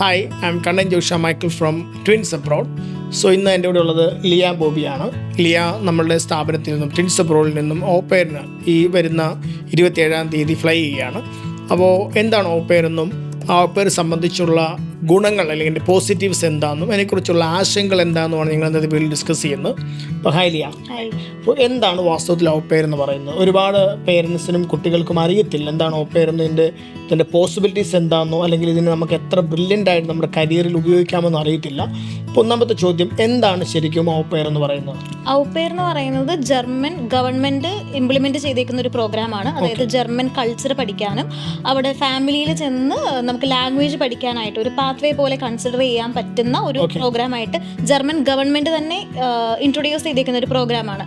Hi I am Kannan Josh Michael from Twins Abroad so ഇന്ന് എന്റെ കൂടെ ഉള്ളത് ലിയ ബോബിയാണ്. ലിയ നമ്മളുടെ സ്ഥാപനത്തിൽ നിന്നും ട്വിൻസ് അബ്രോഡിൽ നിന്നും ഓപ്പയറിന് ഈ വരുന്ന ഇരുപത്തിയേഴാം തീയതി ഫ്ലൈ ചെയ്യുകയാണ്. അപ്പോൾ എന്താണ് ഓപ്പയർ എന്നും ആ ഓപ്പയർ സംബന്ധിച്ചുള്ള ഗുണങ്ങൾ അല്ലെങ്കിൽ എന്റെ പോസിറ്റീവ്സ് എന്താണെന്നും അതിനെക്കുറിച്ചുള്ള ആശങ്കകൾ എന്താണെന്നുമാണ് ഞങ്ങൾ ഇന്നത്തെ വീട്ടിൽ ഡിസ്കസ് ചെയ്യുന്നത്. അപ്പോൾ ഹൈലിയ അപ്പോൾ എന്താണ് വാസ്തവത്തിൽ ഓപ്പയർ എന്ന് പറയുന്നത്? ഒരുപാട് പേരൻസിനും കുട്ടികൾക്കും അറിയത്തില്ല എന്താണ് ഓപ്പയർ എന്നതിന്റെ ഇതിന്റെ പോസിബിലിറ്റീസ് എന്താണെന്നോ അല്ലെങ്കിൽ ഇതിന് നമുക്ക് എത്ര ബ്രില്യന്റ് ആയിട്ട് നമ്മുടെ കരിയറിൽ ഉപയോഗിക്കാമെന്ന് അറിയത്തില്ല. അപ്പോൾ ഒന്നാമത്തെ ചോദ്യം എന്താണ് ശരിക്കും ഓപ്പയർ എന്ന് പറയുന്നത്? ഔപ്പയർ എന്ന് പറയുന്നത് ജർമ്മൻ ഗവൺമെന്റ് ഇംപ്ലിമെന്റ് ചെയ്തേക്കുന്ന ഒരു പ്രോഗ്രാമാണ് അതായത് ജർമ്മൻ കൾച്ചർ പഠിക്കാനും അവിടെ ഫാമിലിയിൽ ചെന്ന് നമുക്ക് ലാംഗ്വേജ് പഠിക്കാനായിട്ട് ഒരു പാത്വേ പോലെ കൺസിഡർ ചെയ്യാൻ പറ്റുന്ന ഒരു പ്രോഗ്രാം ആയിട്ട് ജർമ്മൻ ഗവൺമെന്റ് തന്നെ ഇൻട്രൊഡ്യൂസ് ചെയ്തേക്കുന്ന ഒരു പ്രോഗ്രാമാണ്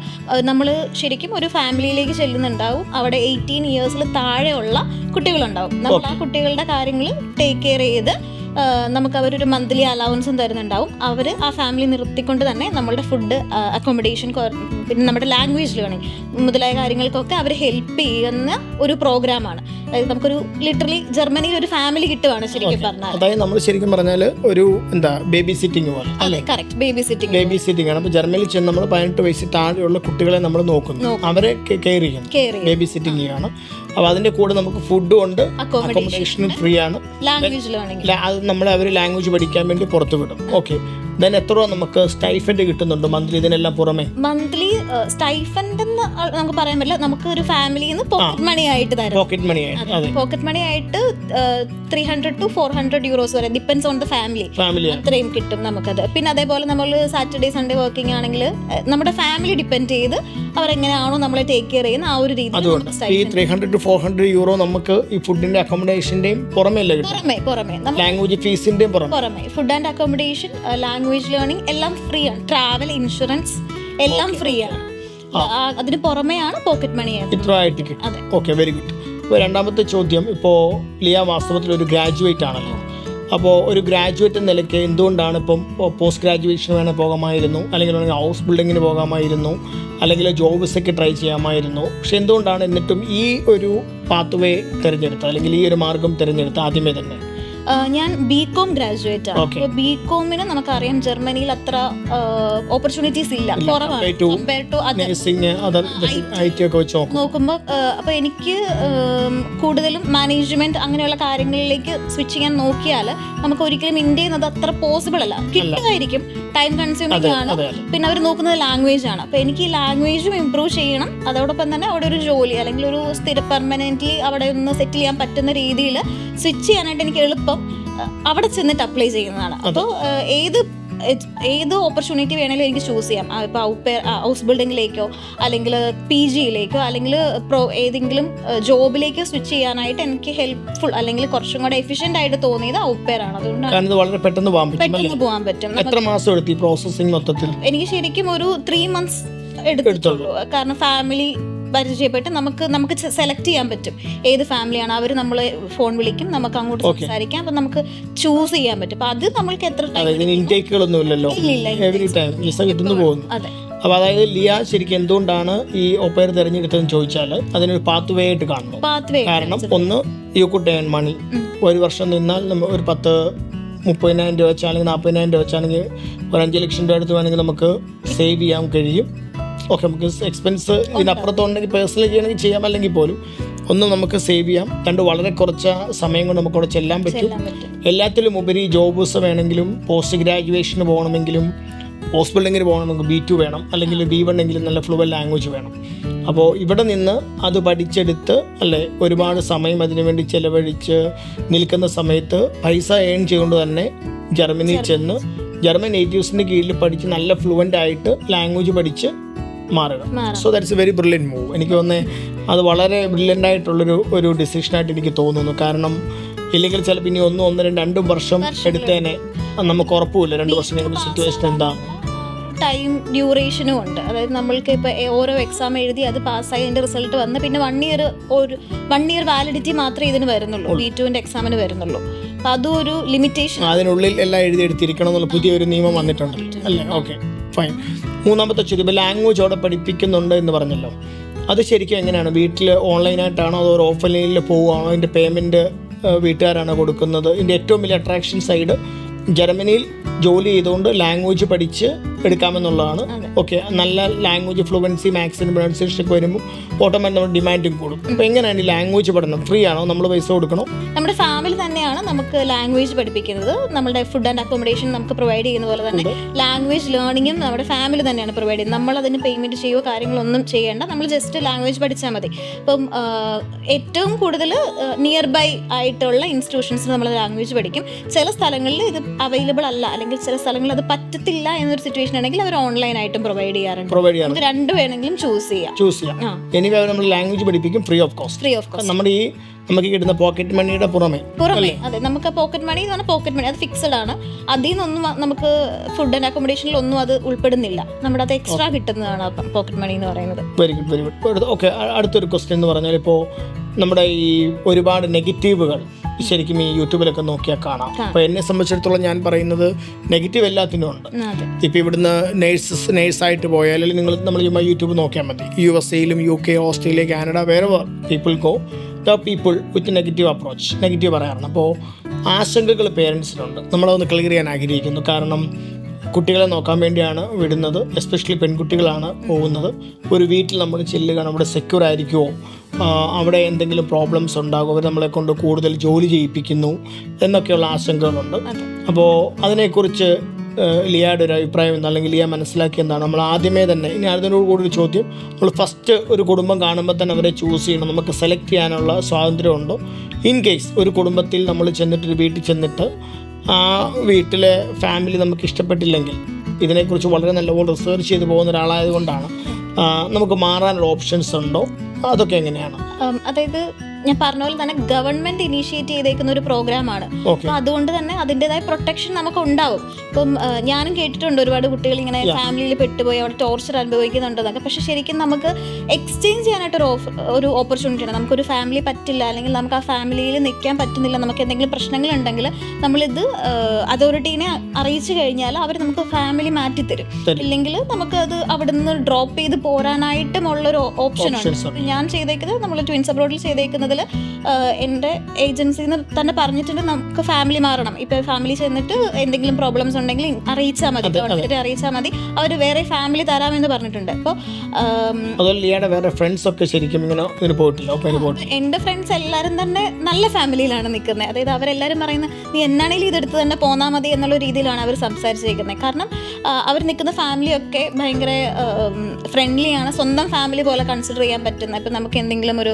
നമ്മൾ ശരിക്കും ഒരു ഫാമിലിയിലേക്ക് ചെല്ലുന്നുണ്ടാവും. അവിടെ എയ്റ്റീൻ ഇയേഴ്സിൽ താഴെയുള്ള കുട്ടികളുണ്ടാവും. നമ്മൾ ആ കുട്ടികളുടെ കാര്യങ്ങൾ ടേക്ക് കെയർ ചെയ്ത് നമുക്ക് അവരൊരു മന്ത്ലി അലവൻസും തരുന്നുണ്ടാവും. അവർ ആ ഫാമിലി നിർത്തിക്കൊണ്ട് തന്നെ നമ്മളുടെ ഫുഡ് അക്കോമഡേഷൻ പിന്നെ നമ്മുടെ ലാംഗ്വേജ് ലേണിംഗ് മുതലായ കാര്യങ്ങൾക്കൊക്കെ അവർ ഹെൽപ്പ് ചെയ്യുന്ന ഒരു പ്രോഗ്രാമാണ് അതായത് നമുക്കൊരു ലിറ്ററലി ജർമ്മനിയിൽ ഒരു ഫാമിലി കിട്ടുവാണ് ശരിക്കും പറഞ്ഞാൽ അതായത് നമ്മൾ ശരിക്കും പറഞ്ഞാൽ ഒരു എന്താ ബേബി സിറ്റിംഗ് പോലെ. അല്ലേ? Correct baby sitting baby sitting ആണ്. അപ്പോൾ ജർമ്മനിയിൽ ചെന്ന് നമ്മൾ പതിനെട്ട് വയസ്സിൽ താഴെയുള്ള കുട്ടികളെ നമ്മൾ നോക്കുന്നു. അവരെ കെയർ ചെയ്യുന്നു. ചെയ്യും ബേബി സിറ്റിംഗ് ആണ് അപ്പോൾ അതിന്റെ കൂടെ നമുക്ക് ഫുഡും ഉണ്ട്. അക്കോമഡേഷനും ഫ്രീ ആണ്. ലാംഗ്വേജ് ലേണിംഗ് അത് നമ്മളെ അവർ ലാംഗ്വേജ് പഠിക്കാൻ വേണ്ടി പുറത്ത് വിടും ഓക്കെ ദെൻ എത്ര നമുക്ക് സ്റ്റൈഫൻഡ് കിട്ടുന്നുണ്ട് മന്ത്ലി ഇതിനെല്ലാം പുറമെ? മന്ത്ലി സ്റ്റൈഫൻഡ് എന്ന് നമുക്ക് പറയാൻ പറ്റില്ല. നമുക്ക് ഒരു ഫാമിലിയിൽ നിന്ന് പോക്കറ്റ് മണി ആയിട്ട് തരും. പോക്കറ്റ് മണി ആയിട്ട് പോക്കറ്റ് മണി ആയിട്ട് three hundred to four hundred euros വരെ. Depends on the family family അത്രയും കിട്ടും നമുക്കത്. പിന്നെ അതേപോലെ നമ്മൾ സാറ്റർഡേ സൺഡേ വർക്കിംഗ് ആണെങ്കിൽ നമ്മുടെ ഫാമിലി ഡിപ്പെൻഡ് ചെയ്ത് അവരെങ്ങനെയാണോ നമ്മളെ ടേക്ക് കെയർ ചെയ്യുന്ന ആ ഒരു രീതിയിൽ ഈ three hundred to four hundred euro നമുക്ക് ഈ ഫുഡിന്റെ അക്കോമഡേഷന്റെയും പുറമെ പുറമെ. പുറമെ ലാംഗ്വേജ് ഫീസിന്റെയും പുറമെ. Food and accommodation language learning എല്ലാം ഫ്രീ ആണ്. ട്രാവൽ ഇൻഷുറൻസ് എല്ലാം ഫ്രീ ആണ്. അതിന് പുറമെയാണ് പോക്കറ്റ് മണി ഇത്ര ആയിട്ട് കിട്ടും. ഓക്കെ വെരി ഗുഡ് ഇപ്പോൾ രണ്ടാമത്തെ ചോദ്യം. ഇപ്പോൾ ലിയ വാസ്തവത്തിൽ ഒരു ഗ്രാജുവേറ്റ് ആണല്ലോ. അപ്പോൾ ഒരു ഗ്രാജുവേറ്റ് എന്ന നിലയ്ക്ക് എന്തുകൊണ്ടാണ് ഇപ്പം പോസ്റ്റ് ഗ്രാജുവേഷന് വേണേൽ പോകാമായിരുന്നു? അല്ലെങ്കിൽ ഹൗസ് ബിൽഡിങ്ങിന് പോകാമായിരുന്നു? അല്ലെങ്കിൽ ജോബ് വിസയ്ക്ക് ട്രൈ ചെയ്യാമായിരുന്നു? പക്ഷെ എന്തുകൊണ്ടാണ് എന്നിട്ടും ഈ ഒരു പാത്ത് വേ തിരഞ്ഞെടുത്തത്? അല്ലെങ്കിൽ ഈ ഒരു മാർഗം തിരഞ്ഞെടുത്ത് ആദ്യമേ തന്നെ? ഞാൻ ബി കോം ഗ്രാജുവേറ്റ് ആണ്. ബി കോമിന് നമുക്കറിയാം ജർമ്മനിയിൽ അത്ര ഓപ്പർച്യൂണിറ്റീസ് ഇല്ല. കുറവാണ്. അപ്പൊ കമ്പയർ ടു നോക്കുമ്പോൾ എനിക്ക് കൂടുതലും മാനേജ്മെന്റ് അങ്ങനെയുള്ള കാര്യങ്ങളിലേക്ക് സ്വിച്ച് ചെയ്യാൻ നോക്കിയാൽ നമുക്ക് ഒരിക്കലും ഇന്ത്യയിൽ നിന്ന് അത് അത്ര പോസിബിൾ അല്ല. കിട്ടുമായിരിക്കും. ടൈം കൺസ്യൂമിംഗ് ആണ്. പിന്നെ അവർ നോക്കുന്നത് ലാംഗ്വേജ് ആണ്. അപ്പൊ എനിക്ക് ഈ ലാംഗ്വേജും ഇമ്പ്രൂവ് ചെയ്യണം. അതോടൊപ്പം തന്നെ അവിടെ ഒരു ജോലി അല്ലെങ്കിൽ ഒരു സ്ഥിര പെർമനന്റ് അവിടെ ഒന്ന് സെറ്റിൽ ചെയ്യാൻ പറ്റുന്ന രീതിയിൽ സ്വിച്ച് ചെയ്യാനായിട്ട് എനിക്ക് എളുപ്പം. അഹ്, അവിടെ ചെന്നിട്ട് അപ്ലൈ ചെയ്യുന്നതാണ്. അപ്പോൾ ഏത് ഏത് ഓപ്പർച്യൂണിറ്റി വേണമെങ്കിലും എനിക്ക് ചൂസ് ചെയ്യാം. ഇപ്പൊ ഇപ്പോൾ ഔപ്പയർ ഹൗസ് ബിൽഡിങ്ങിലേക്കോ അല്ലെങ്കിൽ പി ജിയിലേക്കോ അല്ലെങ്കിൽ പ്രോ ഏതെങ്കിലും ജോബിലേക്കോ സ്വിച്ച് ചെയ്യാനായിട്ട് എനിക്ക് ഹെൽപ്ഫുൾ അല്ലെങ്കിൽ കുറച്ചും കൂടെ എഫിഷ്യന്റ് ആയിട്ട് തോന്നിയത് ഔപ്പയർ ആണ്. അതുകൊണ്ടാണ് വളരെ പെട്ടെന്ന് പോകാൻ പറ്റും പെട്ടെന്ന് പോകാൻ പറ്റും. എത്ര മാസം എടുത്തു മൊത്തത്തിൽ? എനിക്ക് ശരിക്കും ഒരു ത്രീ മന്ത്സ് എടുത്തിട്ടുള്ളൂ. കാരണം ഫാമിലി പരിചയപ്പെട്ട് നമുക്ക് നമുക്ക് സെലക്ട് ചെയ്യാൻ പറ്റും. ഏത് ഫാമിലിയാണ് അവർ നമ്മളെ ഫോൺ വിളിക്കും നമുക്ക് അങ്ങോട്ട് സംസാരിക്കാം. അപ്പൊ നമുക്ക് ചൂസ് ചെയ്യാൻ പറ്റും. അപ്പൊ അത് നമ്മൾക്ക് എത്ര ഇൻടേക്കുകളൊന്നും ഇല്ലല്ലോ എവറി ടൈം വിസ കിട്ടുന്നു പോകുന്നു. അതെ. അപ്പോൾ അതായത് ലിയ ശരിക്കും എന്തുകൊണ്ടാണ് ഈ ഒപ്പയർ തിരഞ്ഞെടുത്തതെന്ന് ചോദിച്ചാൽ അതിനൊരു പാത്ത് വേ ആയിട്ട് കാണുന്നു. കാരണം ഒന്ന് യു കുഡ് ഏൺ മണി ഒരു വർഷം നിന്നാൽ നമ്മൾ ഒരു പത്ത് മുപ്പതിനായിരം രൂപ വെച്ചാണെങ്കിൽ നാൽപ്പതിനായിരം രൂപ വെച്ചാണെങ്കിൽ ഒരു അഞ്ച് ലക്ഷം രൂപ എടുത്ത് വേണമെങ്കിൽ നമുക്ക് സേവ് ചെയ്യാൻ കഴിയും. ഓക്കെ നമുക്ക് എക്സ്പെൻസ് ഇതിനപ്പുറത്തുണ്ടെങ്കിൽ പേഴ്സണൽ ചെയ്യണമെങ്കിൽ ചെയ്യാം അല്ലെങ്കിൽ പോലും ഒന്ന് നമുക്ക് സേവ് ചെയ്യാം. രണ്ട് വളരെ കുറച്ച സമയം കൊണ്ട് നമുക്ക് അവിടെ ചെല്ലാൻ പറ്റും. എല്ലാത്തിലും ഉപരി ജോബ്സ് വേണമെങ്കിലും പോസ്റ്റ് ഗ്രാജുവേഷന് പോകണമെങ്കിലും ഹോസ്പിറ്റലെങ്കിലും പോകണം പോകണമെങ്കിൽ ബി ടു വേണം അല്ലെങ്കിൽ ബി വൺ എങ്കിലും നല്ല ഫ്ലുവൽ ലാംഗ്വേജ് വേണം. അപ്പോൾ ഇവിടെ നിന്ന് അത് പഠിച്ചെടുത്ത് അല്ലേ ഒരുപാട് സമയം അതിനു വേണ്ടി ചെലവഴിച്ച് നിൽക്കുന്ന സമയത്ത് പൈസ ഏൺ ചെയ്തുകൊണ്ട് തന്നെ ജർമ്മനിയിൽ ചെന്ന് ജർമ്മൻ നേറ്റീവ്സിന്റെ കീഴിൽ പഠിച്ച് നല്ല ഫ്ലുവന്റ് ആയിട്ട് ലാംഗ്വേജ് പഠിച്ച് മാറുക. So that's a very brilliant move എനിക്ക് തോന്നുന്നത് അത് വളരെ ബ്രില്യന്റ് ആയിട്ടുള്ളൊരു ഒരു ഡിസിഷനായിട്ട് എനിക്ക് തോന്നുന്നു. കാരണം ഇല്ലെങ്കിൽ ചിലപ്പോൾ ഇനി ഒന്നും ഒന്നും രണ്ട് രണ്ടും വർഷം എടുത്തേനെ നമുക്ക് ഉറപ്പില്ല രണ്ട് വർഷം കഴിയുമ്പോൾ സിറ്റുവേഷൻ എന്താ? ടൈം ഡ്യൂറേഷനും ഉണ്ട്. അതായത് നമ്മൾക്ക് ഇപ്പോൾ ഓരോ എക്സാം എഴുതി അത് പാസ്സായി അതിന്റെ റിസൾട്ട് വന്ന് പിന്നെ വൺ ഇയർ ഒരു വൺ ഇയർ വാലിഡിറ്റി മാത്രമേ ഇതിന് വരുന്നുള്ളൂ. ബി ടുവിന്റെ എക്സാമിന് വരുന്നുള്ളൂ. അപ്പോൾ അതും ഒരു ലിമിറ്റേഷൻ അതിനുള്ളിൽ എല്ലാം എഴുതി എടുത്തിരിക്കണം എന്നുള്ള പുതിയൊരു നിയമം വന്നിട്ടുണ്ട്. അല്ലേ? ഓക്കെ ഫൈൻ മൂന്നാമത്തെ ചോദ്യം ഇപ്പോൾ ലാംഗ്വേജ് അവിടെ പഠിപ്പിക്കുന്നുണ്ട് എന്ന് പറഞ്ഞല്ലോ. അത് ശരിക്കും എങ്ങനെയാണ്? വീട്ടിൽ ഓൺലൈനായിട്ടാണോ അതോ ഓഫ്ലൈനിൽ പോവുകയാണോ? അതിന്റെ പേയ്മെന്റ് വീട്ടുകാരാണ് കൊടുക്കുന്നത്. ഇതിന്റെ ഏറ്റവും വലിയ അട്രാക്ഷൻ സൈഡ് ജർമ്മനിയിൽ ജോലി ചെയ്തുകൊണ്ട് ലാംഗ്വേജ് പഠിച്ച് എടുക്കാമെന്നുള്ളതാണ്. ഓക്കെ നല്ല ലാംഗ്വേജ് ഫ്ലുവൻസി മാക്സിമം പ്രൊണൗൺസിയേഷൻ ഒക്കെ വരുമ്പോൾ ഓട്ടോമാറ്റിക് നമ്മുടെ ഡിമാൻഡും കൂടും. അപ്പോൾ എങ്ങനെയാണ് ഈ ലാംഗ്വേജ് പഠനം? ഫ്രീ ആണോ? നമ്മൾ പൈസ കൊടുക്കണോ? നമ്മുടെ ഫാമിലി തന്നെയാണ് നമുക്ക് ലാംഗ്വേജ് പഠിപ്പിക്കുന്നത്. നമ്മുടെ ഫുഡ് ആൻഡ് അക്കോമഡേഷൻ നമുക്ക് പ്രൊവൈഡ് ചെയ്യുന്ന പോലെ തന്നെ ലാംഗ്വേജ് ലേണിങ്ങും നമ്മുടെ ഫാമിലി തന്നെയാണ് പ്രൊവൈഡ് ചെയ്യുന്നത്. നമ്മൾ അതിന് പേയ്മെന്റ് ചെയ്യുകയോ കാര്യങ്ങളൊന്നും ചെയ്യേണ്ട. നമ്മൾ ജസ്റ്റ് ലാംഗ്വേജ് പഠിച്ചാൽ മതി. ഇപ്പം ഏറ്റവും കൂടുതൽ നിയർ ബൈ ആയിട്ടുള്ള ഇൻസ്റ്റിറ്റ്യൂഷൻസ് നമ്മൾ ലാംഗ്വേജ് പഠിക്കും. ചില സ്ഥലങ്ങളിൽ ഇത് അവൈലബിൾ അല്ല. അല്ലെങ്കിൽ ചില സ്ഥലങ്ങളിൽ അത് പറ്റത്തില്ല എന്നൊരു സിറ്റുവേഷൻ ആണെങ്കിൽ അവർ ഓൺലൈൻ ആയിട്ടും പ്രൊവൈഡ് ചെയ്യാറുണ്ട്. പ്രൊവൈഡ് ചെയ്യാൻ രണ്ട് വേണമെങ്കിലും ചൂസ് ചെയ്യാം. ചൂസ് ചെയ്യാം. നമ്മൾ ലാംഗ്വേജ് പഠിപ്പിക്കും free of cost free of cost നമ്മുടെ ഈ നമുക്ക് കിട്ടുന്ന പോക്കറ്റ് മണിയുടെ പുറമെ പുറമെ അതെ. നമുക്ക് പോക്കറ്റ് മണി എന്ന് പറഞ്ഞാൽ പോക്കറ്റ് മണി അത് ഫിക്സഡ് ആണ്. അതിൽ നിന്നൊന്നും നമുക്ക് ഫുഡ് ആൻഡ് അക്കോമഡേഷനിൽ ഒന്നും അത് ഉൾപ്പെടുന്നില്ല. നമ്മുടെ അത് എക്സ്ട്രാ കിട്ടുന്നതാണ് പോക്കറ്റ് മണി എന്ന് പറയുന്നത്. Very good very good okay അടുത്തൊരു ക്വസ്റ്റ്യൻ എന്ന് പറഞ്ഞാൽ ഇപ്പോൾ നമ്മുടെ ഈ ഒരുപാട് നെഗറ്റീവുകൾ ശരിക്കും ഈ യൂട്യൂബിലൊക്കെ നോക്കിയാൽ കാണാം. അപ്പോൾ എന്നെ സംബന്ധിച്ചിടത്തോളം ഞാൻ പറയുന്നത് നെഗറ്റീവ് എല്ലാത്തിനും ഉണ്ട്. ഇപ്പൊ ഇപ്പോൾ ഇവിടുന്ന് നേഴ്സസ് നേഴ്സായിട്ട് പോയാൽ അല്ലെങ്കിൽ നിങ്ങൾ നമ്മൾ ചുമ്മാ യൂട്യൂബ് നോക്കിയാൽ മതി. യു എസ് എയിലും യു കെ ഓസ്ട്രേലിയ കാനഡ വേറെ people go the people with negative approach negative പറയാറുണ്ട്. അപ്പോൾ ആശങ്കകൾ പേരൻസിനുണ്ട് നമ്മളതൊന്ന് ക്ലിയർ ചെയ്യാൻ ആഗ്രഹിക്കുന്നു. കാരണം കുട്ടികളെ നോക്കാൻ വേണ്ടിയാണ് വിടുന്നത്. എസ്പെഷ്യലി പെൺകുട്ടികളാണ് പോകുന്നത്. ഒരു വീട്ടിൽ നമ്മൾ ചെല്ലുക നമ്മുടെ സെക്യൂർ ആയിരിക്കുമോ അവിടെ എന്തെങ്കിലും പ്രോബ്ലംസ് ഉണ്ടാകും. അവർ നമ്മളെ കൊണ്ട് കൂടുതൽ ജോലി ചെയ്യിപ്പിക്കുന്നു എന്നൊക്കെയുള്ള ആശങ്കകളുണ്ട്. അപ്പോൾ അതിനെക്കുറിച്ച് ലിയയുടെ ഒരു അഭിപ്രായം എന്താ? അല്ലെങ്കിൽ ലിയ മനസ്സിലാക്കി എന്താണ്? നമ്മൾ ആദ്യമേ തന്നെ ഇനി അതിനോട് കൂടി ഒരു ചോദ്യം നമ്മൾ ഫസ്റ്റ് ഒരു കുടുംബം കാണുമ്പോൾ തന്നെ അവരെ ചൂസ് ചെയ്യണം. നമുക്ക് സെലക്ട് ചെയ്യാനുള്ള സ്വാതന്ത്ര്യമുണ്ടോ. ഇൻ കേസ് ഒരു കുടുംബത്തിൽ നമ്മൾ ചെന്നിട്ട് ഒരു വീട്ടിൽ ചെന്നിട്ട് ആ വീട്ടിലെ ഫാമിലി നമുക്ക് ഇഷ്ടപ്പെട്ടില്ലെങ്കിൽ ഇതിനെക്കുറിച്ച് വളരെ നല്ലപോലെ റിസർച്ച് ചെയ്ത് പോകുന്ന ഒരാളായതുകൊണ്ടാണ് കൊണ്ടാണ് നമുക്ക് മാറാനുള്ള ഓപ്ഷൻസ് ഉണ്ടോ? അതൊക്കെ എങ്ങനെയാണ്? അതായത് ഞാൻ പറഞ്ഞ പോലെ തന്നെ ഗവൺമെന്റ് ഇനീഷ്യേറ്റ് ചെയ്തേക്കുന്ന ഒരു പ്രോഗ്രാമാണ് ആണ്. അപ്പൊ അതുകൊണ്ട് തന്നെ അതിന്റെതായ പ്രൊട്ടക്ഷൻ നമുക്ക് ഉണ്ടാവും ഇപ്പം ഞാനും കേട്ടിട്ടുണ്ട് ഒരുപാട് കുട്ടികൾ ഇങ്ങനെ ഫാമിലിയിൽ പെട്ടുപോയി അവിടെ ടോർച്ചർ അനുഭവിക്കുന്നുണ്ടെന്നൊക്കെ. പക്ഷെ ശരിക്കും നമുക്ക് എക്സ്ചേഞ്ച് ചെയ്യാനായിട്ട് ഒരു ഓഫർ ഒരു ഓപ്പർച്യൂണിറ്റി ഉണ്ട്. നമുക്കൊരു ഫാമിലി പറ്റില്ല അല്ലെങ്കിൽ നമുക്ക് ആ ഫാമിലിയിൽ നിൽക്കാൻ പറ്റുന്നില്ല നമുക്ക് എന്തെങ്കിലും പ്രശ്നങ്ങൾ ഉണ്ടെങ്കിൽ നമ്മളിത് അതോറിറ്റീനെ അറിയിച്ചു കഴിഞ്ഞാൽ അവർ നമുക്ക് ഫാമിലി മാറ്റി തരും. ഇല്ലെങ്കിൽ നമുക്ക് അത് അവിടെ നിന്ന് ഡ്രോപ്പ് ചെയ്ത് പോരാനായിട്ടും ഉള്ളൊരു ഓപ്ഷൻ ഉണ്ട്. ഞാൻ ചെയ്തേക്കുന്നത് നമ്മൾ ട്വിൻസ് അബ്രോഡിൽ ചെയ്തേക്കുന്നതിൽ എന്റെ ഏജൻസിന്ന് തന്നെ പറഞ്ഞിട്ടുണ്ട് നമുക്ക് ഫാമിലി മാറണം. ഇപ്പൊ ഫാമിലി ചെന്നിട്ട് എന്തെങ്കിലും പ്രോബ്ലംസ് ഉണ്ടെങ്കിൽ അറിയിച്ചാൽ മതി. ഡോക്ടറെ അറിയിച്ചാൽ മതി. അവർ വേറെ ഫാമിലി തരാമെന്ന് പറഞ്ഞിട്ടുണ്ട്. അപ്പോൾ അതുപോലെ വേറെ ഫ്രണ്ട്സ് ഒക്കെ ശരിക്കും ഇങ്ങനെ ഇതിന് പോയിട്ടില്ല? എന്റെ ഫ്രണ്ട്സ് എല്ലാവരും തന്നെ നല്ല ഫാമിലിയിലാണ് നിൽക്കുന്നത്. അതായത് അവരെല്ലാവരും പറയുന്നത് നീ എന്നാണെങ്കിലും ഇതെടുത്ത് തന്നെ പോന്നാൽ മതി എന്നുള്ള രീതിയിലാണ് അവർ സംസാരിച്ചിരിക്കുന്നത്. കാരണം അവർ നിൽക്കുന്ന ഫാമിലിയൊക്കെ ഭയങ്കര ഫ്രണ്ട്ലിയാണ് സ്വന്തം ഫാമിലി പോലെ കൺസിഡർ ചെയ്യാൻ പറ്റുന്ന. ഇപ്പം നമുക്ക് എന്തെങ്കിലും ഒരു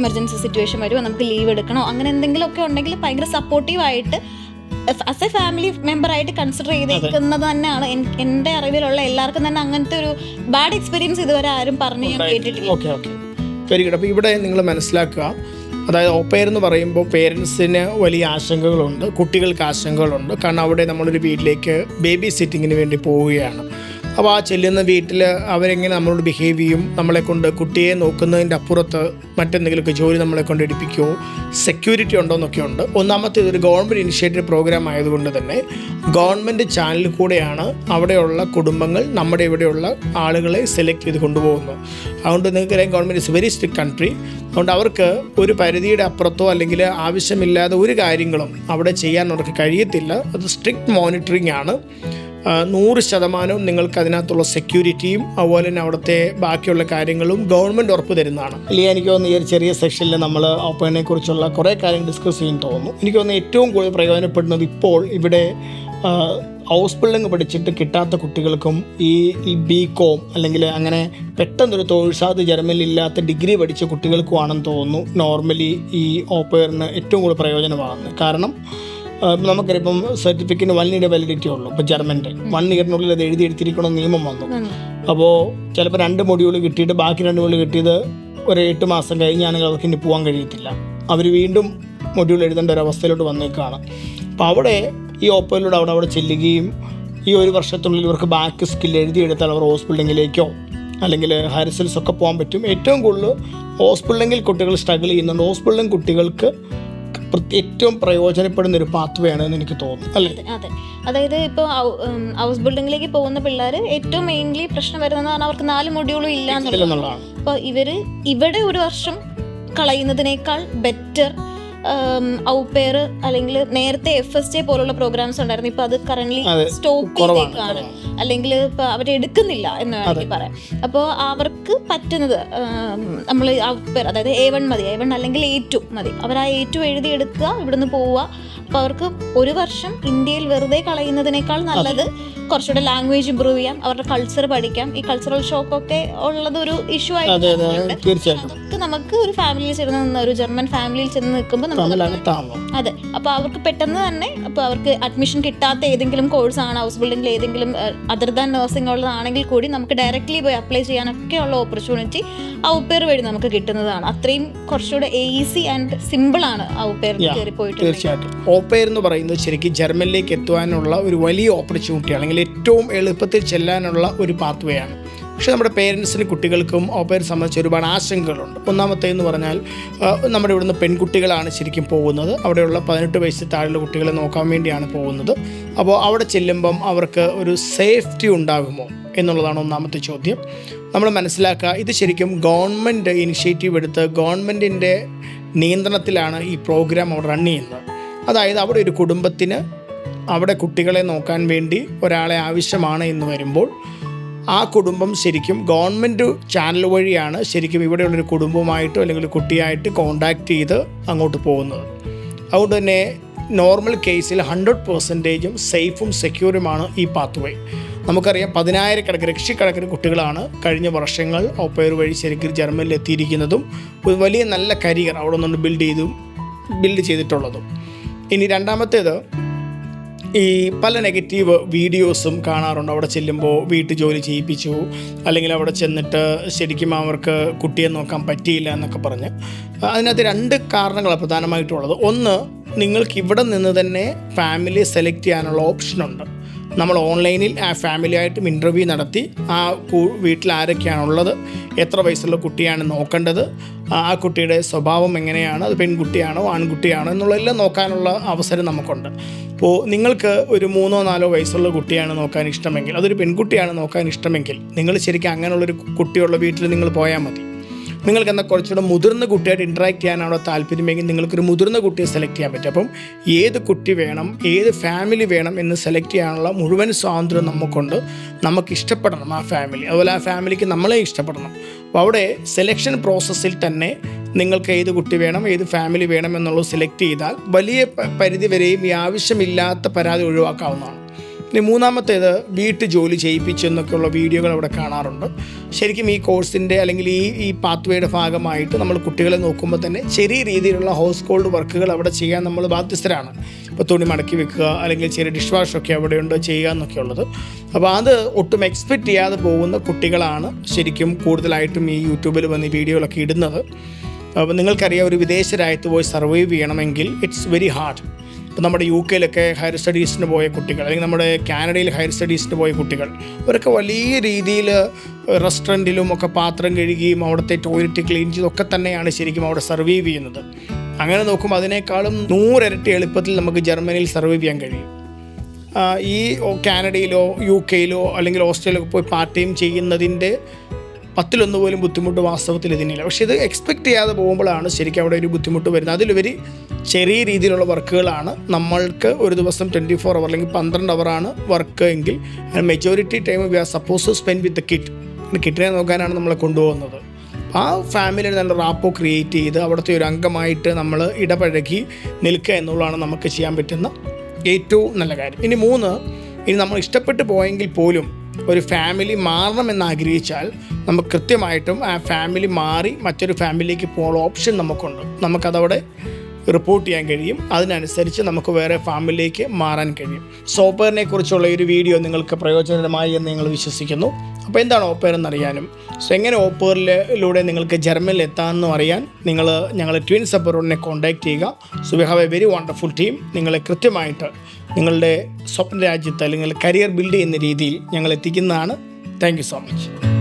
എമർജൻസി സിറ്റുവേഷൻ വരുമോ നമുക്ക് ലീവ് എടുക്കണോ അങ്ങനെ എന്തെങ്കിലുമൊക്കെ ഉണ്ടെങ്കിൽ ഭയങ്കര സപ്പോർട്ടീവായിട്ട് ആസ് എ ഫാമിലി മെമ്പറായിട്ട് കൺസിഡർ ചെയ്തേക്കുന്നത് തന്നെയാണ്. എൻ- എന്റെ അറിവിലുള്ള എല്ലാവർക്കും തന്നെ അങ്ങനത്തെ ഒരു ബാഡ് എക്സ്പീരിയൻസ് ഇതുവരെ ആരും പറഞ്ഞു ഞാൻ കേട്ടിട്ടില്ല. Okay okay. വെരി ഗുഡ് അപ്പോൾ ഇവിടെ നിങ്ങൾ മനസ്സിലാക്കുക. അതായത് ഓപ്പയർ എന്ന് പറയുമ്പോൾ പേരൻസിന് വലിയ ആശങ്കകളുണ്ട് കുട്ടികൾക്ക് ആശങ്കകളുണ്ട്. കാരണം അവിടെ നമ്മളൊരു വീട്ടിലേക്ക് ബേബി സിറ്റിങ്ങിന് വേണ്ടി പോവുകയാണ്. അപ്പോൾ ആ ചെല്ലുന്ന വീട്ടിൽ അവരെങ്ങനെ നമ്മളോട് ബിഹേവ് ചെയ്യും? നമ്മളെ കൊണ്ട് കുട്ടിയെ നോക്കുന്നതിന്റെ അപ്പുറത്ത് മറ്റെന്തെങ്കിലുമൊക്കെ ജോലി നമ്മളെ കൊണ്ട് എടുപ്പിക്കുമോ സെക്യൂരിറ്റി ഉണ്ടോ എന്നൊക്കെ ഉണ്ട്. ഒന്നാമത്തെ ഇതൊരു ഗവൺമെന്റ് ഇനിഷ്യേറ്റീവ് പ്രോഗ്രാം ആയതുകൊണ്ട് തന്നെ ഗവൺമെന്റ് ചാനലിൽ കൂടെയാണ് അവിടെയുള്ള കുടുംബങ്ങൾ നമ്മുടെ ഇവിടെയുള്ള ആളുകളെ സെലക്ട് ചെയ്ത് കൊണ്ടുപോകുന്നത്. അതുകൊണ്ട് നിങ്ങൾക്കറിയാം government is very strict country അതുകൊണ്ട് അവർക്ക് ഒരു പരിധിയുടെ അപ്പുറത്തോ അല്ലെങ്കിൽ ആവശ്യമില്ലാതെ ഒരു കാര്യങ്ങളും അവിടെ ചെയ്യാൻ അവർക്ക് കഴിയത്തില്ല. അത് സ്ട്രിക്റ്റ് മോണിറ്ററിംഗ് ആണ്. നൂറ് ശതമാനവും നിങ്ങൾക്ക് അതിനകത്തുള്ള സെക്യൂരിറ്റിയും അതുപോലെ തന്നെ അവിടുത്തെ ബാക്കിയുള്ള കാര്യങ്ങളും ഗവൺമെന്റ് ഉറപ്പ് തരുന്നതാണ്. അല്ലെങ്കിൽ എനിക്ക് തോന്നുന്നു ഈ ഒരു ചെറിയ സെക്ഷനിൽ നമ്മൾ ഓപ്പണിനെ കുറിച്ചുള്ള കുറേ കാര്യങ്ങൾ ഡിസ്കസ് ചെയ്യാൻ തോന്നുന്നു. എനിക്ക് തോന്നുന്നു ഏറ്റവും കൂടുതൽ പ്രയോജനപ്പെടുന്നത് ഇപ്പോൾ ഇവിടെ ഹൗസ് ബിൽഡിംഗ് പഠിച്ചിട്ട് കിട്ടാത്ത കുട്ടികൾക്കും ഈ ബി കോം അല്ലെങ്കിൽ അങ്ങനെ പെട്ടെന്നൊരു തൊഴിൽ സാധ്യത ജർമ്മനിൽ ഇല്ലാത്ത ഡിഗ്രി പഠിച്ച കുട്ടികൾക്കുമാണെന്ന് തോന്നുന്നു. നോർമലി ഈ ഓപ്പയറിന് ഏറ്റവും കൂടുതൽ പ്രയോജനമാകുന്നത്. കാരണം നമുക്കറിയാം ഇപ്പം സർട്ടിഫിക്കറ്റിന് വൺ ഇയർ വാലിഡിറ്റി ഉള്ളൂ. ഇപ്പോൾ ജർമ്മന്റെ. വൺ ഇയറിനുള്ളിൽ അത് എഴുതി എടുത്തിരിക്കണം നിയമം വന്നു. അപ്പോൾ ചിലപ്പോൾ രണ്ട് മൊഡ്യൂൾ കിട്ടിയിട്ട് ബാക്കി രണ്ട് മൊഡ്യൂൾ കിട്ടിയത് ഒരു എട്ട് മാസം കഴിഞ്ഞാണെങ്കിൽ അവർക്ക് ഇനി പോകാൻ കഴിയത്തില്ല. അവർ വീണ്ടും മൊഡ്യൂൾ എഴുതേണ്ട ഒരു അവസ്ഥയിലോട്ട് വന്നേക്കാണ്. അപ്പോൾ അവിടെ ഈ ഓപ്പോയിലൂടെ അവിടെ അവിടെ ചെല്ലുകയും ഈ ഒരു വർഷത്തിനുള്ളിൽ ഇവർക്ക് ബാക്ക് സ്കിൽ എഴുതിയെടുത്താൽ അവർ ഹോസ്പിറ്റലിങ്ങിലേക്കോ അല്ലെങ്കിൽ ഹാരിസൽസ് ഒക്കെ പോകാൻ പറ്റും. ഏറ്റവും കൂടുതൽ ഹോസ്പിറ്റലിങ്ങിൽ കുട്ടികൾ സ്ട്രഗിൾ ചെയ്യുന്നുണ്ട്. ഹോസ്പിറ്റലിലും കുട്ടികൾക്ക് ഏറ്റവും പ്രയോജനപ്പെടുന്ന ഒരു പാത്ത് എന്ന് എനിക്ക് തോന്നുന്നു അല്ലേ? അതെ അതായത് ഇപ്പോൾ ഹൗസ് ബിൽഡിംഗിലേക്ക് പോകുന്ന പിള്ളേർ ഏറ്റവും മെയിൻലി പ്രശ്നം വരുന്നത് അവർക്ക് നാല് മൊഡ്യൂളും ഇല്ല എന്നുള്ളത് എന്നുള്ളതാണ്. അപ്പോൾ ഇവർ ഇവിടെ ഒരു വർഷം കളയുന്നതിനേക്കാൾ ബെറ്റർ ഔപ്പേർ അല്ലെങ്കിൽ നേരത്തെ എഫ് എസ് ജെ പോലുള്ള പ്രോഗ്രാംസ് ഉണ്ടായിരുന്നു. ഇപ്പൊ അത് കറന്റ് സ്റ്റോപ്പ് ചെയ്തേക്കാണ്. അല്ലെങ്കിൽ ഇപ്പൊ അവരെടുക്കുന്നില്ല എന്ന് വേണമെങ്കിൽ പറയാം. അപ്പോൾ അവർക്ക് പറ്റുന്നത് നമ്മൾ ഔപ്പേർ അതായത് എ വൺ മതി. എ വൺ അല്ലെങ്കിൽ എ ടു മതി. അവർ ആ എ ടു എഴുതി എടുക്കുക ഇവിടുന്ന് പോവുക. അപ്പോൾ അവർക്ക് ഒരു വർഷം ഇന്ത്യയിൽ വെറുതെ കളയുന്നതിനേക്കാൾ നല്ലത് കുറച്ചുകൂടെ ലാംഗ്വേജ് ഇമ്പ്രൂവ് ചെയ്യാം അവരുടെ കൾച്ചർ പഠിക്കാം. ഈ കൾച്ചറൽ ഷോക്കൊക്കെ ഉള്ളത് ഒരു ഇഷ്യൂ ആയിട്ട് അതൊക്കെ നമുക്ക് ഒരു ഫാമിലിയിൽ ചെന്ന് നിന്ന് ഒരു ജർമ്മൻ ഫാമിലിയിൽ ചെന്ന് നിൽക്കുമ്പോൾ അതെ. അപ്പോൾ അവർക്ക് പെട്ടെന്ന് തന്നെ അപ്പോൾ അവർക്ക് അഡ്മിഷൻ കിട്ടാത്ത ഏതെങ്കിലും കോഴ്സാണ് ഹൗസ് ബിൽഡിംഗിൽ ഏതെങ്കിലും അതർ ദാൻ നഴ്സിംഗ് ഉള്ളതാണെങ്കിൽ കൂടി നമുക്ക് ഡയറക്റ്റ്ലി പോയി അപ്ലൈ ചെയ്യാനൊക്കെ ഉള്ള ഓപ്പർച്യൂണിറ്റി ഔപ്പേർ വഴി നമുക്ക് കിട്ടുന്നതാണ്. അത്രയും കുറച്ചുകൂടെ ഈസി ആൻഡ് സിമ്പിൾ ആണ് ഔപ്പേർ കയറി പോയിട്ട് തീർച്ചയായിട്ടും. ഓപ്പേർ എന്ന് പറയുന്നത് ശരിക്കും ജർമ്മനിലേക്ക് എത്തുവാനുള്ള ഒരു വലിയ ഓപ്പർച്യൂണിറ്റി അല്ലെങ്കിൽ ഏറ്റവും എളുപ്പത്തിൽ ചെല്ലാനുള്ള ഒരു പാത്വേ ആണ്. പക്ഷേ നമ്മുടെ പേരൻസിന് കുട്ടികൾക്കും ഓപ്പയർ സംബന്ധിച്ച് ഒരുപാട് ആശങ്കകളുണ്ട്. ഒന്നാമത്തെ എന്ന് പറഞ്ഞാൽ നമ്മുടെ ഇവിടുന്ന് പെൺകുട്ടികളാണ് ശരിക്കും പോകുന്നത്. അവിടെയുള്ള പതിനെട്ട് വയസ്സിൽ താഴെയുള്ള കുട്ടികളെ നോക്കാൻ വേണ്ടിയാണ് പോകുന്നത്. അപ്പോൾ അവിടെ ചെല്ലുമ്പം അവർക്ക് ഒരു സേഫ്റ്റി ഉണ്ടാകുമോ എന്നുള്ളതാണ് ഒന്നാമത്തെ ചോദ്യം. നമ്മൾ മനസ്സിലാക്കുക ഇത് ശരിക്കും ഗവൺമെന്റ് ഇനിഷ്യേറ്റീവ് എടുത്ത് ഗവൺമെന്റിന്റെ നിയന്ത്രണത്തിലാണ് ഈ പ്രോഗ്രാം അവിടെ റൺ ചെയ്യുന്നത്. അതായത് അവിടെ ഒരു കുടുംബത്തിന് അവിടെ കുട്ടികളെ നോക്കാൻ വേണ്ടി ഒരാളെ ആവശ്യമാണ് എന്ന് വരുമ്പോൾ ആ കുടുംബം ശരിക്കും ഗവൺമെന്റ് ചാനൽ വഴിയാണ് ശരിക്കും ഇവിടെയുള്ളൊരു കുടുംബമായിട്ടോ അല്ലെങ്കിൽ കുട്ടിയായിട്ട് കോണ്ടാക്ട് ചെയ്ത് അങ്ങോട്ട് പോകുന്നത്. അതുകൊണ്ട് തന്നെ നോർമൽ കേസിൽ ഹൺഡ്രഡ് പെർസെന്റേജും സേഫും സെക്യൂറുമാണ് ഈ പാത്ത് വേ നമുക്കറിയാം പതിനായിരക്കണക്കിന് ലക്ഷക്കണക്കിന് കുട്ടികളാണ് കഴിഞ്ഞ വർഷങ്ങൾ ഓപ്പയർ വഴി ശരിക്കും ജർമ്മനിൽ എത്തിയിരിക്കുന്നതും ഒരു വലിയ നല്ല കരിയർ അവിടെ നിന്ന് ബിൽഡ് ചെയ്തും ബിൽഡ് ചെയ്തിട്ടുള്ളതും. ഇനി രണ്ടാമത്തേത് ഈ പല നെഗറ്റീവ് വീഡിയോസും കാണാറുണ്ട്. അവിടെ ചെല്ലുമ്പോൾ വീട്ടു ജോലി ചെയ്യിപ്പിച്ചു. അല്ലെങ്കിൽ അവിടെ ചെന്നിട്ട് ശരിക്കും അവർക്ക് കുട്ടിയെ നോക്കാൻ പറ്റിയില്ല എന്നൊക്കെ പറഞ്ഞ്. അതിനകത്ത് രണ്ട് കാരണങ്ങളാണ് പ്രധാനമായിട്ടുള്ളത്. ഒന്ന് നിങ്ങൾക്ക് ഇവിടെ നിന്ന് തന്നെ ഫാമിലി സെലക്ട് ചെയ്യാനുള്ള ഓപ്ഷനുണ്ട് നമ്മൾ ഓൺലൈനിൽ ആ ഫാമിലിയായിട്ടും ഇന്റർവ്യൂ നടത്തി ആ വീട്ടിൽ ആരൊക്കെയാണുള്ളത് എത്ര വയസ്സുള്ള കുട്ടിയാണ് നോക്കേണ്ടത് ആ കുട്ടിയുടെ സ്വഭാവം എങ്ങനെയാണ് അത് പെൺകുട്ടിയാണോ ആൺകുട്ടിയാണോ എന്നുള്ളതെല്ലാം നോക്കാനുള്ള അവസരം നമുക്കുണ്ട്. അപ്പോൾ നിങ്ങൾക്ക് ഒരു മൂന്നോ നാലോ വയസ്സുള്ള കുട്ടിയാണ് നോക്കാൻ ഇഷ്ടമെങ്കിൽ അതൊരു പെൺകുട്ടിയാണ് നോക്കാൻ ഇഷ്ടമെങ്കിൽ നിങ്ങൾ ശരിക്കും അങ്ങനെയുള്ളൊരു കുട്ടിയുള്ള വീട്ടിൽ നിങ്ങൾ പോയാൽ മതി. നിങ്ങൾക്ക് എന്നാൽ കുറച്ചുകൂടെ മുതിർന്ന കുട്ടിയായിട്ട് ഇൻട്രാക്ട് ചെയ്യാനാണോ താല്പര്യമെങ്കിൽ നിങ്ങൾക്കൊരു മുതിർന്ന കുട്ടിയെ സെലക്ട് ചെയ്യാൻ പറ്റും. അപ്പം ഏത് കുട്ടി വേണം ഏത് ഫാമിലി വേണം എന്ന് സെലക്ട് ചെയ്യാനുള്ള മുഴുവൻ സ്വാതന്ത്ര്യം നമുക്കുണ്ട്. നമുക്ക് ഇഷ്ടപ്പെടണം ആ ഫാമിലി അതുപോലെ ആ ഫാമിലിക്ക് നമ്മളെ ഇഷ്ടപ്പെടണം. അപ്പോൾ അവിടെ സെലക്ഷൻ പ്രോസസ്സിൽ തന്നെ നിങ്ങൾക്ക് ഏത് കുട്ടി വേണം ഏത് ഫാമിലി വേണം എന്നുള്ളത് സെലക്ട് ചെയ്താൽ വലിയ പരിധി വരെയും ഈ ആവശ്യമില്ലാത്ത പരാതി ഒഴിവാക്കാവുന്നതാണ്. ഇനി മൂന്നാമത്തേത് വീട്ടു ജോലി ചെയ്യിപ്പിച്ചെന്നൊക്കെയുള്ള വീഡിയോകൾ അവിടെ കാണാറുണ്ട്. ശരിക്കും ഈ കോഴ്സിന്റെ അല്ലെങ്കിൽ ഈ ഈ പാത്വേയുടെ ഭാഗമായിട്ട് നമ്മൾ കുട്ടികളെ നോക്കുമ്പോൾ തന്നെ ചെറിയ രീതിയിലുള്ള ഹൗസ് ഹോൾഡ് വർക്കുകൾ അവിടെ ചെയ്യാൻ നമ്മൾ ബാധ്യസ്ഥരാണ്. ഇപ്പോൾ തുണി മടക്കി വെക്കുക അല്ലെങ്കിൽ ചെറിയ ഡിഷ് വാഷൊക്കെ അവിടെയുണ്ട് ചെയ്യുക എന്നൊക്കെ ഉള്ളത് അപ്പോൾ അത് ഒട്ടും എക്സ്പെക്റ്റ് ചെയ്യാതെ പോകുന്ന കുട്ടികളാണ് ശരിക്കും കൂടുതലായിട്ടും ഈ യൂട്യൂബിൽ വന്ന് വീഡിയോകളൊക്കെ ഇടുന്നത്. അപ്പോൾ നിങ്ങൾക്കറിയാം ഒരു വിദേശ രാജ്യത്ത് പോയി സർവൈവ് ചെയ്യണമെങ്കിൽ ഇറ്റ്സ് വെരി ഹാർഡ് ഇപ്പോൾ നമ്മുടെ യു കെയിലൊക്കെ ഹയർ സ്റ്റഡീസിന് പോയ കുട്ടികൾ അല്ലെങ്കിൽ നമ്മുടെ കാനഡയിൽ ഹയർ സ്റ്റഡീസിന് പോയ കുട്ടികൾ അവരൊക്കെ വലിയ രീതിയിൽ റെസ്റ്റോറന്റിലും ഒക്കെ പാത്രം കഴുകിയും അവിടുത്തെ ടോയ്ലറ്റ് ക്ലീൻ ചെയ്തൊക്കെ തന്നെയാണ് ശരിക്കും അവിടെ സർവൈവ് ചെയ്യുന്നത്. അങ്ങനെ നോക്കുമ്പോൾ അതിനേക്കാളും നൂറിരട്ടി എളുപ്പത്തിൽ നമുക്ക് ജർമ്മനിയിൽ സർവൈവ് ചെയ്യാൻ കഴിയും. ഈ കാനഡയിലോ യു കെയിലോ അല്ലെങ്കിൽ ഓസ്ട്രേലിയയിലോ പോയി പാർട്ട് ടൈം ചെയ്യുന്നതിന്റെ പത്തിലൊന്ന് പോലും ബുദ്ധിമുട്ട് വാസ്തവത്തിൽ ഇതിനില്ല. പക്ഷേ ഇത് എക്സ്പെക്റ്റ് ചെയ്യാതെ പോകുമ്പോഴാണ് ശരിക്കും അവിടെ ഒരു ബുദ്ധിമുട്ട് വരുന്നത്. അതിലുപരി ചെറിയ രീതിയിലുള്ള വർക്കുകളാണ്. നമ്മൾക്ക് ഒരു ദിവസം ട്വന്റി ഫോർ അവർ അല്ലെങ്കിൽ പന്ത്രണ്ട് അവറാണ് വർക്ക് എങ്കിൽ majority time we are suppose to spend with the kid കിറ്റിനെ നോക്കാനാണ് നമ്മളെ കൊണ്ടുപോകുന്നത്. ആ ഫാമിലിയിൽ നല്ല റാപ്പോ ക്രിയേറ്റ് ചെയ്ത് അവിടുത്തെ ഒരു അംഗമായിട്ട് നമ്മൾ ഇടപഴകി നിൽക്കുക എന്നുള്ളതാണ് നമുക്ക് ചെയ്യാൻ പറ്റുന്ന ഏറ്റവും നല്ല കാര്യം. ഇനി മൂന്ന് ഇനി നമ്മൾ ഇഷ്ടപ്പെട്ട് പോയെങ്കിൽ പോലും ഒരു ഫാമിലി മാറണമെന്ന് ആഗ്രഹിച്ചാൽ നമുക്ക് കൃത്യമായിട്ടും ആ ഫാമിലി മാറി മറ്റൊരു ഫാമിലിയിലേക്ക് പോകാനുള്ള ഓപ്ഷൻ നമുക്കുണ്ട്. നമുക്കതവിടെ റിപ്പോർട്ട് ചെയ്യാൻ കഴിയും. അതിനനുസരിച്ച് നമുക്ക് വേറെ ഫാമിലിയിലേക്ക് മാറാൻ കഴിയും. സോപ്പറിനെ കുറിച്ചുള്ള ഒരു വീഡിയോ നിങ്ങൾക്ക് പ്രയോജനകരമായി എന്ന് നിങ്ങൾ വിശ്വസിക്കുന്നു. അപ്പോൾ എന്താണ് ഓപ്പർ എന്നറിയാനും സോ എങ്ങനെ ഓപ്പറിലൂടെ നിങ്ങൾക്ക് ജർമ്മനിൽ എത്താമെന്നും അറിയാൻ നിങ്ങൾ ഞങ്ങൾ ട്വിൻസ് അപ്പറോഡിനെ കോൺടാക്റ്റ് ചെയ്യുക. So we have a very wonderful team നിങ്ങളെ കൃത്യമായിട്ട് നിങ്ങളുടെ സ്വപ്ന രാജ്യത്ത് അല്ലെങ്കിൽ കരിയർ ബിൽഡ് ചെയ്യുന്ന രീതിയിൽ ഞങ്ങൾ എത്തിക്കുന്നതാണ്. Thank so much